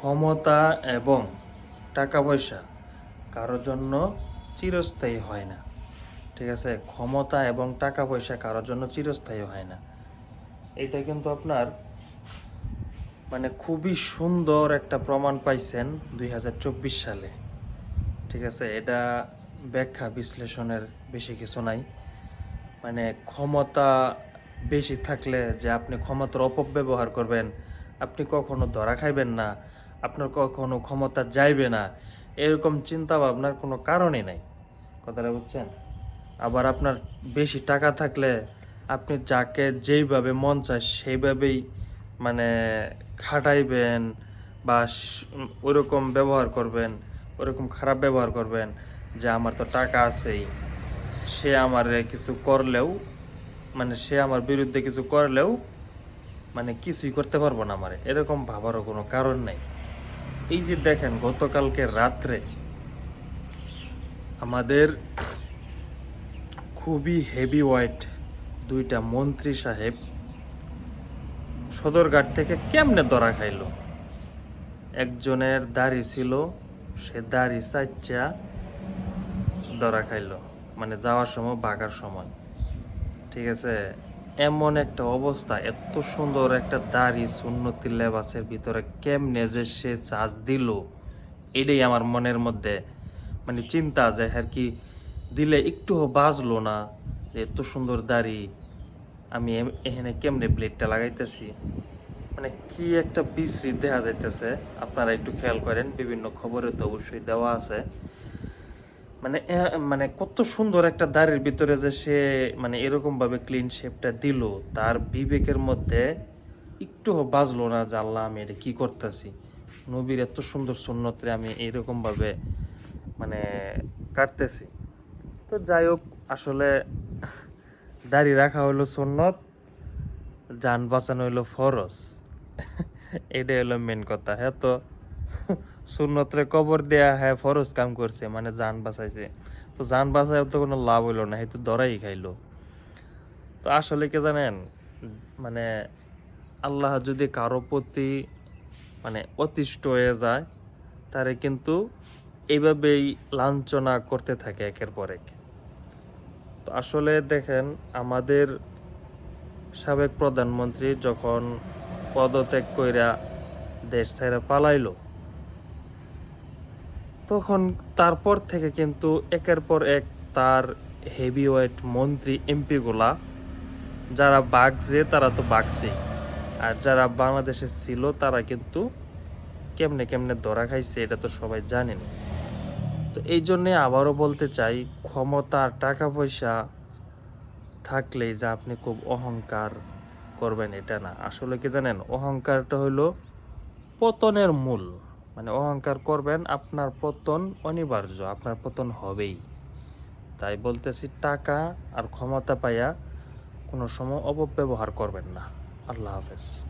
ক্ষমতা এবং টাকা পয়সা কারোর জন্য চিরস্থায়ী হয় না। ঠিক আছে? ক্ষমতা এবং টাকা পয়সা কারোর জন্য চিরস্থায়ী হয় না। এটা কিন্তু আপনার মানে খুবই সুন্দর একটা প্রমাণ পাইছেন দুই হাজার চব্বিশ সালে। ঠিক আছে? এটা ব্যাখ্যা বিশ্লেষণের বেশি কিছু নাই। মানে ক্ষমতা বেশি থাকলে যে আপনি ক্ষমতার অপব্যবহার করবেন, আপনি কখনো ধরা খাইবেন না। আপনার কখনো ক্ষমতা যাইবে না। এরকম চিন্তা ভাবনার কোনো কারণই নাই। কথাটা বুঝছেন? আবার আপনার বেশি টাকা থাকলে আপনি যাকে যেইভাবে মন চায় সেইভাবেই মানে খাটাইবেন বা ওরকম ব্যবহার করবেন ওরকম খারাপ ব্যবহার করবেন যে আমার তো টাকা আছেই। সে আমার কিছু করলেও মানে সে আমার বিরুদ্ধে কিছু করলেও মানে কিছুই করতে পারব না আমার। এরকম ভাবারও কোনো কারণ নেই। এই যে দেখেন, গতকালকে রাত্রে আমাদের খুবই হেভি ওয়েট দুইটা মন্ত্রী সাহেব সদরঘাট থেকে কেমনে ধরা খাইলো? একজনের দাড়ি ছিল, সে দাড়ি চাচ্চা ধরা খাইলো মানে যাওয়ার সময় বাঘার সময়। ঠিক আছে? এমন একটা অবস্থা, এত সুন্দর একটা দাড়ি সুন্নতি লেবাসের ভিতরে কেমনে যে সে চার্জ দিল, এটাই আমার মনের মধ্যে মানে চিন্তা যে আর কি দিলে একটু বাজলো না এত সুন্দর দাড়ি, আমি এখানে কেমনে ব্লেডটা লাগাইতেছি? মানে কি একটা বিশ্রী দেখা যাইতেছে। আপনারা একটু খেয়াল করেন, বিভিন্ন খবরে তো অবশ্যই দেওয়া আছে। মানে মানে কত সুন্দর একটা দাড়ির ভিতরে যে সে মানে এরকম ভাবে ক্লিন শেপটা দিল, তার বিবেকের মধ্যে একটু বাজলো না যে, আল্লাহ, আমি এটা কি করতেছি? নবীর এত সুন্দর সুন্নতরে আমি এরকম ভাবে মানে কাটতেছি। তো যাই হোক, আসলে দাড়ি রাখা হলো সুন্নত, যান বাঁচানো হইল ফরজ। এটাই হলো মেন কথা হ্যাঁ তো? সুন্নতরে কবর দেয়া হ্যাঁ ফরজ কাম করছে মানে যান বাঁচাইছে। তো যান বাঁচায় তো কোনো লাভ হইল না হয়তো দরাই খাইলো। তো আসলে কি জানেন মানে আল্লাহ যদি কারও প্রতি মানে অতিষ্ঠ হয়ে যায়, তারে কিন্তু এইভাবেই লাঞ্ছনা করতে থাকে একের পর এক। তো আসলে দেখেন, আমাদের সাবেক প্রধানমন্ত্রী যখন পদত্যাগ কইরা দেশ ছেড়ে পালাইলো তখন তারপর থেকে কিন্তু একের পর এক তার হেভি ওয়েট মন্ত্রী এমপি গুলা যারা বাগছে তারা তো বাগছেই। আর যারা বাংলাদেশে ছিল তারা কিন্তু কেমনে কেমনে ধরা খাইছে এটা তো সবাই জানেন। তো এই জন্যে আবারও বলতে চাই, ক্ষমতা টাকা পয়সা থাকলেই যে আপনি খুব অহংকার করবেন এটা না। আসলে কি জানেন? অহংকারটা হলো পতনের মূল। মানে অহংকার করবেন আপনার পতন অনিবার্য, আপনার পতন হবেই। তাই বলতেছি, টাকা আর ক্ষমতা পাইয়া কোনো সময় অপব্যবহার করবেন না। আল্লাহ হাফেজ।